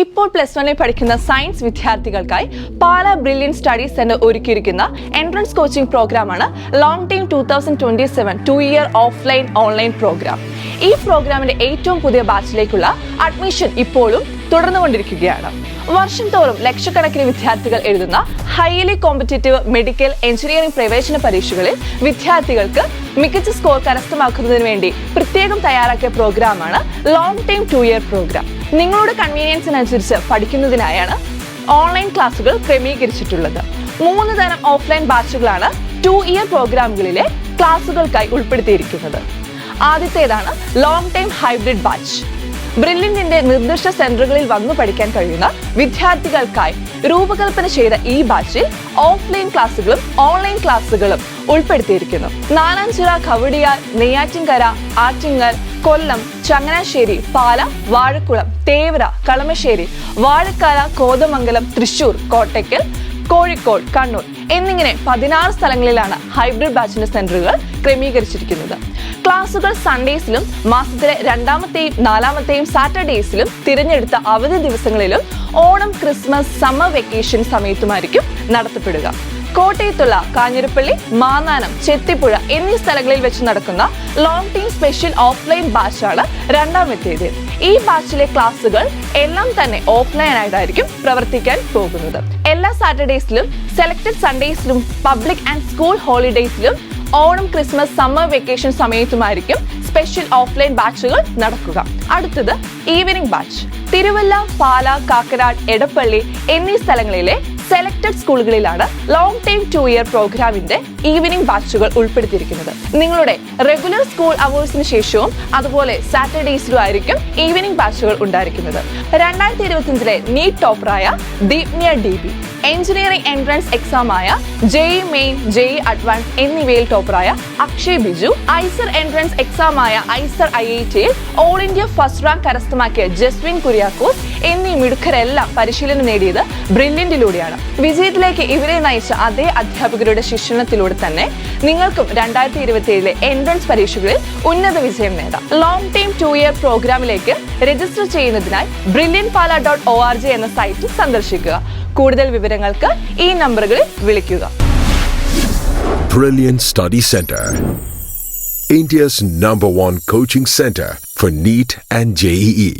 ഇപ്പോൾ പ്ലസ് വണ്ണിൽ പഠിക്കുന്ന സയൻസ് വിദ്യാർത്ഥികൾക്കായി പാല ബ്രില്യൻ സ്റ്റഡി സെന്റർ ഒരുക്കിയിരിക്കുന്ന എൻട്രൻസ് കോച്ചിംഗ് പ്രോഗ്രാമാണ് long time two thousand twenty seven two year offline online program ഈ പ്രോഗ്രാമിന്റെ ഏറ്റവും പുതിയ ബാച്ചിലേക്കുള്ള അഡ്മിഷൻ ഇപ്പോഴും തുടർന്നുകൊണ്ടിരിക്കുകയാണ്. വർഷം തോറും ലക്ഷക്കണക്കിന് വിദ്യാർത്ഥികൾ എഴുതുന്ന ഹൈലി കോമ്പറ്റേറ്റീവ് മെഡിക്കൽ എഞ്ചിനീയറിംഗ് പ്രവേശന പരീക്ഷകളിൽ വിദ്യാർത്ഥികൾക്ക് മികച്ച സ്കോർ കരസ്ഥമാക്കുന്നതിന് വേണ്ടി പ്രത്യേകം തയ്യാറാക്കിയ പ്രോഗ്രാമാണ് long time two year program നിങ്ങളുടെ കൺവീനിയൻസിനനുസരിച്ച് പഠിക്കുന്നതിനായാണ് ഓൺലൈൻ ക്ലാസുകൾ ക്രമീകരിച്ചിട്ടുള്ളത്. മൂന്ന് തരം ഓഫ്ലൈൻ ബാച്ചുകളാണ് ടു ഇയർ പ്രോഗ്രാമുകളിലെ ക്ലാസുകൾക്കായി ഉൾപ്പെടുത്തിയിരിക്കുന്നത്. ആദ്യത്തേതാണ് ലോങ് ടൈം ഹൈബ്രിഡ് ബാച്ച് ബ്രില്ലിന്റെ നിർദ്ദിഷ്ട സെന്ററുകളിൽ വന്നു പഠിക്കാൻ കഴിയുന്ന വിദ്യാർത്ഥികൾക്കായി രൂപകൽപ്പന ചെയ്ത ഈ ബാച്ചിൽ ഓഫ്ലൈൻ ക്ലാസുകളും ഓൺലൈൻ ക്ലാസുകളും ഉൾപ്പെടുത്തിയിരിക്കുന്നു. നാലാഞ്ചിറ കവടിയാർ നെയ്യാറ്റിൻകര ആറ്റിങ്ങൽ കൊല്ലം ചങ്ങനാശ്ശേരി പാല വാഴക്കുളം തേവര കളമശ്ശേരി വാഴക്കാല കോതമംഗലം തൃശൂർ കോട്ടയ്ക്കൽ കോഴിക്കോട് കണ്ണൂർ എന്നിങ്ങനെ പതിനാറ് സ്ഥലങ്ങളിലാണ് ഹൈബ്രിഡ് ബാച്ചിന്റെ സെന്ററുകൾ ക്രമീകരിച്ചിരിക്കുന്നത്. ക്ലാസുകൾ സൺഡേസിലും മാസത്തിലെ രണ്ടാമത്തെയും നാലാമത്തെയും സാറ്റർഡേസിലും തിരഞ്ഞെടുത്ത അവധി ദിവസങ്ങളിലും ഓണം ക്രിസ്മസ് സമ്മർ വെക്കേഷൻ സമയത്തുമായിരിക്കും നടത്തപ്പെടുക. കോട്ടയത്തുള്ള കാഞ്ഞിരപ്പള്ളി മാന്നാനം ചെത്തിപ്പുഴ എന്നീ സ്ഥലങ്ങളിൽ വെച്ച് നടക്കുന്ന ലോങ് ടീം സ്പെഷ്യൽ ഓഫ്ലൈൻ ബാച്ചാണ് രണ്ടാമത്തേത്. ഈ ബാച്ചിലെ ക്ലാസുകൾ എല്ലാം തന്നെ ഓഫ്ലൈൻ ആയിട്ടായിരിക്കും പ്രവർത്തിക്കാൻ പോകുന്നത്. എല്ലാ സാറ്റർഡേസിലും സെലക്ടഡ് സൺഡേസിലും പബ്ലിക് ആൻഡ് സ്കൂൾ ഹോളിഡേയ്സിലും ഓണം ക്രിസ്മസ് സമ്മർ വെക്കേഷൻ സമയത്തുമായിരിക്കും സ്പെഷ്യൽ ഓഫ്ലൈൻ ബാച്ചുകൾ നടക്കുക. അടുത്തത് ഈവനിംഗ് ബാച്ച് തിരുവല്ല പാല കാക്കനാട് എടപ്പള്ളി എന്നീ സ്ഥലങ്ങളിലെ സെലക്ടഡ് സ്കൂളുകളിലാണ് ലോങ് ടൈം ടു ഇയർ പ്രോഗ്രാമിന്റെ ഈവനിംഗ് ബാച്ചുകൾ ഉൾപ്പെടുത്തിയിരിക്കുന്നത്. നിങ്ങളുടെ റെഗുലർ സ്കൂൾ അവേഴ്സിന് ശേഷവും അതുപോലെ സാറ്റർഡേസിലും ആയിരിക്കും ഈവനിംഗ് ബാച്ചുകൾ ഉണ്ടായിരിക്കുന്നത്. രണ്ടായിരത്തി ഇരുപത്തിയഞ്ചിലെ NEET ടോപ്പറായ Deepniya D B engineering entrance എക്സാമായ JEE main JEE advance എന്നിവയിൽ ടോപ്പറായ അക്ഷയ് ബിജു ഐസർ എൻട്രൻസ് എക്സാമായ ഐസർ ഐ ഐ ടിയിൽ ഓൾ ഇന്ത്യ ഫസ്റ്റ് റാങ്ക് കരസ്ഥമാക്കിയ ജസ്വിൻ കുര്യാക്കോസ് എന്നീ മിടുക്കരെല്ലാം പരിശീലനം നേടിയത് ബ്രില്യന്റിലൂടെയാണ്. വിജയത്തിലേക്ക് ഇവരെ നയിച്ച അതേ അധ്യാപകരുടെ ശിക്ഷണത്തിലൂടെ തന്നെ നിങ്ങൾക്കും രണ്ടായിരത്തി ഇരുപത്തി ഏഴിലെ എൻട്രൻസ് പരീക്ഷകളിൽ ഉന്നത വിജയം നേടാം. ലോങ് ടൈം ടു ഇയർ പ്രോഗ്രാമിലേക്ക് രജിസ്റ്റർ ചെയ്യുന്നതിനായി brilliant Pala dot O R G എന്ന സൈറ്റ് സന്ദർശിക്കുക. കൂടുതൽ വിവരങ്ങൾക്ക് ഈ നമ്പറുകളിൽ വിളിക്കുക Brilliant Study Center. India's number one coaching center for NEET and JEE.